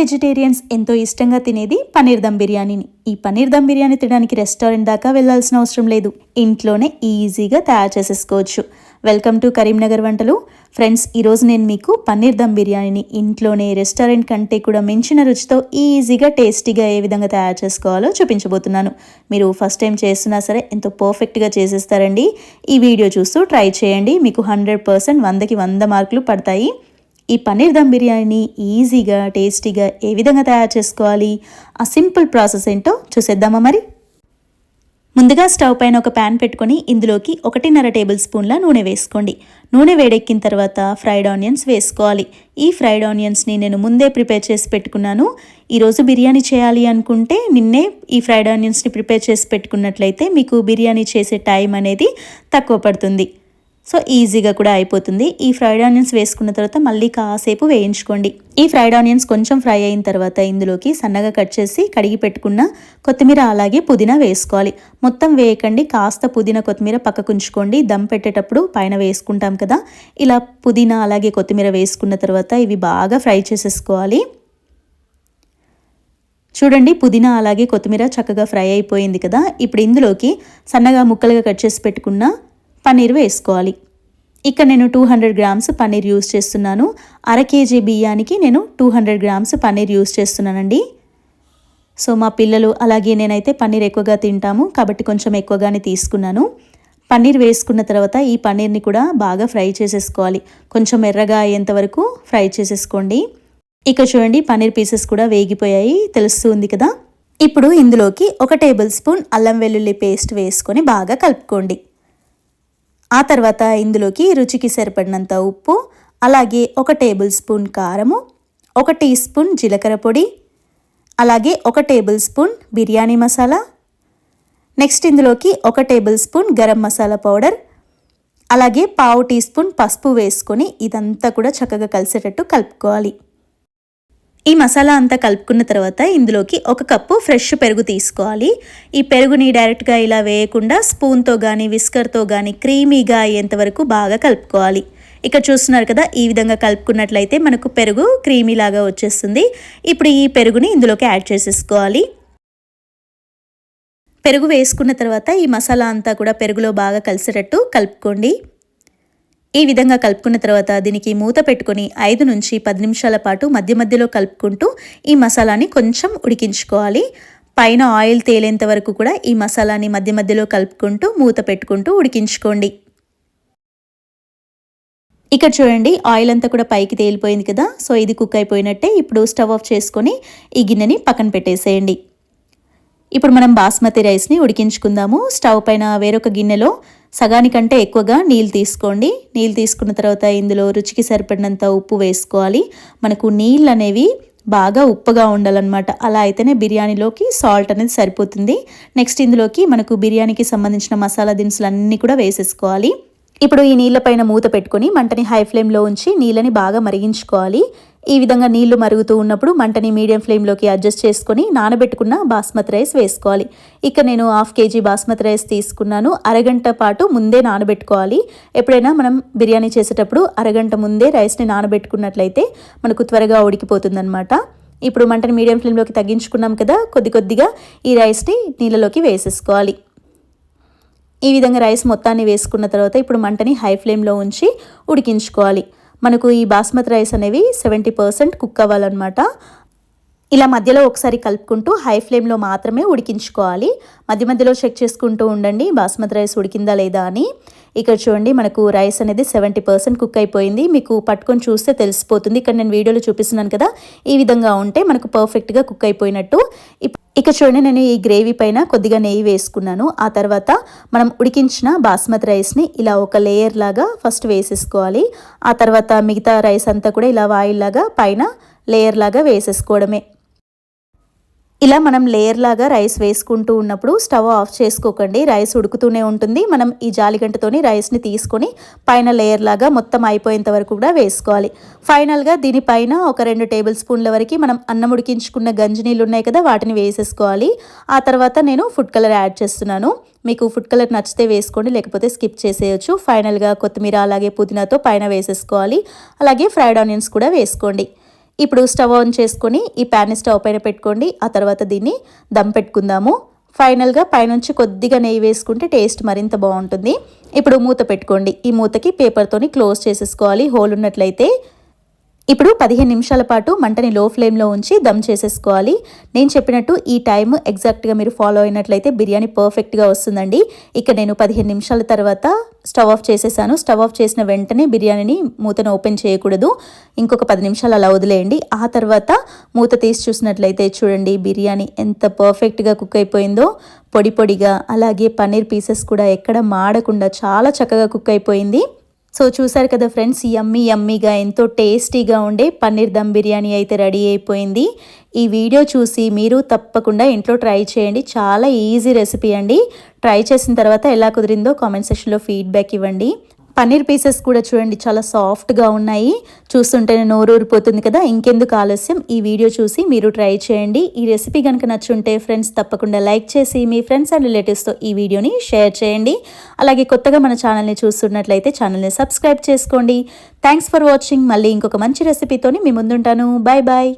Vegetarians ఎంతో ఇష్టంగా తినేది పన్నీర్ దమ్ బిర్యానీని. ఈ పన్నీర్ దమ్ బిర్యానీ తినడానికి రెస్టారెంట్ దాకా వెళ్ళాల్సిన అవసరం లేదు. ఇంట్లోనే ఈజీగా తయారు చేసేసుకోవచ్చు. వెల్కమ్ టు కరీంనగర్ వంటలు. ఫ్రెండ్స్ ఈరోజు నేను మీకు పన్నీర్ దమ్ బిర్యానీని ఇంట్లోనే రెస్టారెంట్ కంటే కూడా మించిన రుచితో ఈజీగా టేస్టీగా ఏ విధంగా తయారు చేసుకోవాలో చూపించబోతున్నాను. మీరు ఫస్ట్ టైం చేస్తున్నా సరే ఎంతో పర్ఫెక్ట్గా చేసేస్తారండి. ఈ వీడియో చూస్తూ ట్రై చేయండి. మీకు హండ్రెడ్ పర్సెంట్ వందకి వంద మార్కులు పడతాయి. ఈ పన్నీర్ దమ్ బిర్యానీని ఈజీగా టేస్టీగా ఏ విధంగా తయారు చేసుకోవాలి? ఆ సింపుల్ ప్రాసెస్ ఏంటో చూసేద్దామా మరి? ముందుగా స్టవ్ పైన ఒక ప్యాన్ పెట్టుకొని ఇందులోకి ఒకటిన్నర టేబుల్ స్పూన్ల నూనె వేసుకోండి. నూనె వేడెక్కిన తర్వాత ఫ్రైడ్ ఆనియన్స్ వేసుకోవాలి. ఈ ఫ్రైడ్ ఆనియన్స్ని నేను ముందే ప్రిపేర్ చేసి పెట్టుకున్నాను. ఈరోజు బిర్యానీ చేయాలి అనుకుంటే నిన్నే ఈ ఫ్రైడ్ ఆనియన్స్ని ప్రిపేర్ చేసి పెట్టుకున్నట్లయితే మీకు బిర్యానీ చేసే టైం అనేది తక్కువ పడుతుంది. సో ఈజీగా కూడా అయిపోతుంది. ఈ ఫ్రైడ్ ఆనియన్స్ వేసుకున్న తర్వాత మళ్ళీ కాసేపు వేయించుకోండి. ఈ ఫ్రైడ్ ఆనియన్స్ కొంచెం ఫ్రై అయిన తర్వాత ఇందులోకి సన్నగా కట్ చేసి కడిగి పెట్టుకున్న కొత్తిమీర అలాగే పుదీనా వేసుకోవాలి. మొత్తం వేయకండి. కాస్త పుదీనా కొత్తిమీర పక్కకు ఉంచుకోండి. దమ్ పెట్టేటప్పుడు పైన వేసుకుంటాం కదా. ఇలా పుదీనా అలాగే కొత్తిమీర వేసుకున్న తర్వాత ఇవి బాగా ఫ్రై చేసేసుకోవాలి. చూడండి పుదీనా అలాగే కొత్తిమీర చక్కగా ఫ్రై అయిపోయింది కదా. ఇప్పుడు ఇందులోకి సన్నగా ముక్కలుగా కట్ చేసి పెట్టుకున్న పన్నీర్ వేసుకోవాలి. ఇక్కడ నేను two hundred grams paneer use చేస్తున్నాను. అర కేజీ బియ్యానికి నేను two hundred grams paneer use చేస్తున్నానండి. సో మా పిల్లలు అలాగే నేనైతే పన్నీర్ ఎక్కువగా తింటాము. కాబట్టి కొంచెం ఎక్కువగానే తీసుకున్నాను. పన్నీర్ వేసుకున్న తర్వాత ఈ పన్నీర్ని కూడా బాగా ఫ్రై చేసేసుకోవాలి. కొంచెం ఎర్రగా అయ్యేంత వరకు ఫ్రై చేసేసుకోండి. ఇక చూడండి పన్నీర్ పీసెస్ కూడా వేగిపోయాయి. తెలుస్తుంది కదా? ఇప్పుడు ఇందులోకి ఒక టేబుల్ స్పూన్ అల్లం వెల్లుల్లి పేస్ట్ వేసుకొని బాగా కలుపుకోండి. ఆ తర్వాత ఇందులోకి రుచికి సరిపడినంత ఉప్పు అలాగే ఒక టేబుల్ స్పూన్ కారము ఒక టీ స్పూన్ జీలకర్ర పొడి అలాగే ఒక tablespoon biryani masala next ఇందులోకి ఒక tablespoon garam masala powder అలాగే పావు టీ స్పూన్ పసుపు వేసుకొని ఇదంతా కూడా చక్కగా కలిసేటట్టు కలుపుకోవాలి. ఈ మసాలా అంతా కలుపుకున్న తర్వాత ఇందులోకి ఒక కప్పు ఫ్రెష్ పెరుగు తీసుకోవాలి. ఈ పెరుగుని డైరెక్ట్గా ఇలా వేయకుండా స్పూన్తో కానీ విస్కర్తో కానీ క్రీమీగా అయ్యేంత వరకు బాగా కలుపుకోవాలి. ఇక్కడ చూస్తున్నారు కదా ఈ విధంగా కలుపుకున్నట్లయితే మనకు పెరుగు క్రీమీ లాగా వచ్చేస్తుంది. ఇప్పుడు ఈ పెరుగుని ఇందులోకి యాడ్ చేసేసుకోవాలి. పెరుగు వేసుకున్న తర్వాత ఈ మసాలా అంతా కూడా పెరుగులో బాగా కలిసేటట్టు కలుపుకోండి. ఈ విధంగా కలుపుకున్న తర్వాత దీనికి మూత పెట్టుకొని ఐదు నుంచి పది నిమిషాల పాటు మధ్య మధ్యలో కలుపుకుంటూ ఈ మసాలాని కొంచెం ఉడికించుకోవాలి. పైన ఆయిల్ తేలేంత వరకు కూడా ఈ మసాలాని మధ్య మధ్యలో కలుపుకుంటూ మూత పెట్టుకుంటూ ఉడికించుకోండి. ఇక్కడ చూడండి ఆయిల్ అంతా కూడా పైకి తేలిపోయింది కదా. సో ఇది కుక్ అయిపోయినట్టే ఇప్పుడు స్టవ్ ఆఫ్ చేసుకొని ఈ గిన్నెని పక్కన పెట్టేసేయండి. ఇప్పుడు మనం బాస్మతి రైస్ని ఉడికించుకుందాము. స్టవ్ పైన వేరొక గిన్నెలో సగానికంటే ఎక్కువగా నీళ్ళు తీసుకోండి. నీళ్ళు తీసుకున్న తర్వాత ఇందులో రుచికి సరిపడినంత ఉప్పు వేసుకోవాలి. మనకు నీళ్ళు అనేవి బాగా ఉప్పుగా ఉండాలన్నమాట. అలా అయితేనే బిర్యానీలోకి సాల్ట్ అనేది సరిపోతుంది. నెక్స్ట్ ఇందులోకి మనకు బిర్యానీకి సంబంధించిన మసాలా దినుసులు అన్నీ కూడా వేసేసుకోవాలి. ఇప్పుడు ఈ నీళ్ళపైన మూత పెట్టుకొని మంటని హై ఫ్లేమ్లో ఉంచి నీళ్ళని బాగా మరిగించుకోవాలి. ఈ విధంగా నీళ్ళు మరుగుతూ ఉన్నప్పుడు మంటని మీడియం ఫ్లేమ్లోకి అడ్జస్ట్ చేసుకొని నానబెట్టుకున్న బాస్మతి రైస్ వేసుకోవాలి. ఇక్కడ నేను హాఫ్ కేజీ బాస్మతి రైస్ తీసుకున్నాను. అరగంట పాటు ముందే నానబెట్టుకోవాలి. ఎప్పుడైనా మనం బిర్యానీ చేసేటప్పుడు అరగంట ముందే రైస్ని నానబెట్టుకున్నట్లయితే మనకు త్వరగా ఉడికిపోతుందన్నమాట. ఇప్పుడు మంటని మీడియం ఫ్లేమ్లోకి తగ్గించుకున్నాం కదా కొద్ది కొద్దిగా ఈ రైస్ని నీళ్ళలోకి వేసేసుకోవాలి. ఈ విధంగా రైస్ మొత్తాన్ని వేసుకున్న తర్వాత ఇప్పుడు మంటని హై ఫ్లేమ్లో ఉంచి ఉడికించుకోవాలి. మనకు ఈ బాస్మతి రైస్ అనేవి సెవెంటీ పర్సెంట్ కుక్ అవ్వాలన్నమాట. ఇలా మధ్యలో ఒకసారి కలుపుకుంటూ హై ఫ్లేమ్లో మాత్రమే ఉడికించుకోవాలి. మధ్య మధ్యలో చెక్ చేసుకుంటూ ఉండండి బాస్మతి రైస్ ఉడికిందా లేదా అని. ఇక్కడ చూడండి మనకు రైస్ అనేది సెవెంటీ పర్సెంట్ కుక్ అయిపోయింది. మీకు పట్టుకొని చూస్తే తెలిసిపోతుంది. ఇక్కడ నేను వీడియోలో చూపిస్తున్నాను కదా ఈ విధంగా ఉంటే మనకు పర్ఫెక్ట్గా కుక్ అయిపోయినట్టు. ఇక చూడండి నేను ఈ గ్రేవీ పైన కొద్దిగా నెయ్యి వేసుకున్నాను. ఆ తర్వాత మనం ఉడికించిన బాస్మతి రైస్ని ఇలా ఒక లేయర్ లాగా ఫస్ట్ వేసేసుకోవాలి. ఆ తర్వాత మిగతా రైస్ అంతా కూడా ఇలా వాయిల్ లాగా పైన లేయర్ లాగా వేసేసుకోవడమే. ఇలా మనం లేయర్ లాగా రైస్ వేసుకుంటూ ఉన్నప్పుడు స్టవ్ ఆఫ్ చేసుకోకండి. రైస్ ఉడుకుతూనే ఉంటుంది. మనం ఈ జాలిగంటతోని రైస్ని తీసుకొని పైన లేయర్ లాగా మొత్తం అయిపోయేంత వరకు కూడా వేసుకోవాలి. ఫైనల్గా దీనిపైన ఒక రెండు టేబుల్ స్పూన్ల వరకు మనం అన్నం ఉడికించుకున్న గంజి నీళ్ళు ఉన్నాయి కదా వాటిని వేసేసుకోవాలి. ఆ తర్వాత నేను ఫుడ్ కలర్ యాడ్ చేస్తున్నాను. మీకు ఫుడ్ కలర్ నచ్చితే వేసుకోండి లేకపోతే స్కిప్ చేసేయచ్చు. ఫైనల్గా కొత్తిమీర అలాగే పుదీనాతో పైన వేసేసుకోవాలి. అలాగే ఫ్రైడ్ ఆనియన్స్ కూడా వేసుకోండి. ఇప్పుడు స్టవ్ ఆన్ చేసుకొని ఈ ప్యాన్ స్టవ్ పైన పెట్టుకోండి. ఆ తర్వాత దీన్ని దమ్ పెట్టుకుందాము. ఫైనల్గా పైనుంచి కొద్దిగా నెయ్యి వేసుకుంటే టేస్ట్ మరింత బాగుంటుంది. ఇప్పుడు మూత పెట్టుకోండి. ఈ మూతకి పేపర్తోని క్లోజ్ చేసేసుకోవాలి. హోల్ ఉన్నట్లయితే ఇప్పుడు పదిహేను నిమిషాల పాటు మంటని లో ఫ్లేమ్లో ఉంచి దమ్ చేసేసుకోవాలి. నేను చెప్పినట్టు ఈ టైం ఎగ్జాక్ట్గా మీరు ఫాలో అయినట్లయితే బిర్యానీ పర్ఫెక్ట్గా వస్తుందండి. ఇక్కడ నేను పదిహేను నిమిషాల తర్వాత స్టవ్ ఆఫ్ చేసేసాను. స్టవ్ ఆఫ్ చేసిన వెంటనే బిర్యానీని మూతను ఓపెన్ చేయకూడదు. ఇంకొక పది నిమిషాలు అలా వదిలేయండి. ఆ తర్వాత మూత తీసి చూసినట్లయితే చూడండి బిర్యానీ ఎంత పర్ఫెక్ట్గా కుక్ అయిపోయిందో. పొడి పొడిగా అలాగే పన్నీర్ పీసెస్ కూడా ఎక్కడ మాడకుండా చాలా చక్కగా కుక్ అయిపోయింది. సో చూసారు కదా ఫ్రెండ్స్ యమ్మీ యమ్మీగా ఎంతో టేస్టీగా ఉండే పన్నీర్ దమ్ బిర్యానీ అయితే రెడీ అయిపోయింది. ఈ వీడియో చూసి మీరు తప్పకుండా ఇంట్లో ట్రై చేయండి. చాలా ఈజీ రెసిపీ అండి. ట్రై చేసిన తర్వాత ఎలా కుదిరిందో కామెంట్ సెక్షన్లో ఫీడ్బ్యాక్ ఇవ్వండి. పన్నీర్ పీసెస్ కూడా చూడండి చాలా సాఫ్ట్గా ఉన్నాయి. చూస్తుంటేనే నోరు ఊరిపోతుంది కదా ఇంకెందుకు ఆలస్యం? ఈ వీడియో చూసి మీరు ట్రై చేయండి. ఈ రెసిపీ కనుక నచ్చుంటే ఫ్రెండ్స్ తప్పకుండా లైక్ చేసి మీ ఫ్రెండ్స్ అండ్ రిలేటివ్స్తో ఈ వీడియోని షేర్ చేయండి. అలాగే కొత్తగా మన ఛానల్ని చూస్తున్నట్లయితే ఛానల్ని సబ్స్క్రైబ్ చేసుకోండి. థ్యాంక్స్ ఫర్ వాచింగ్ మళ్ళీ ఇంకొక మంచి రెసిపీతోని మీ ముందుంటాను. Bye bye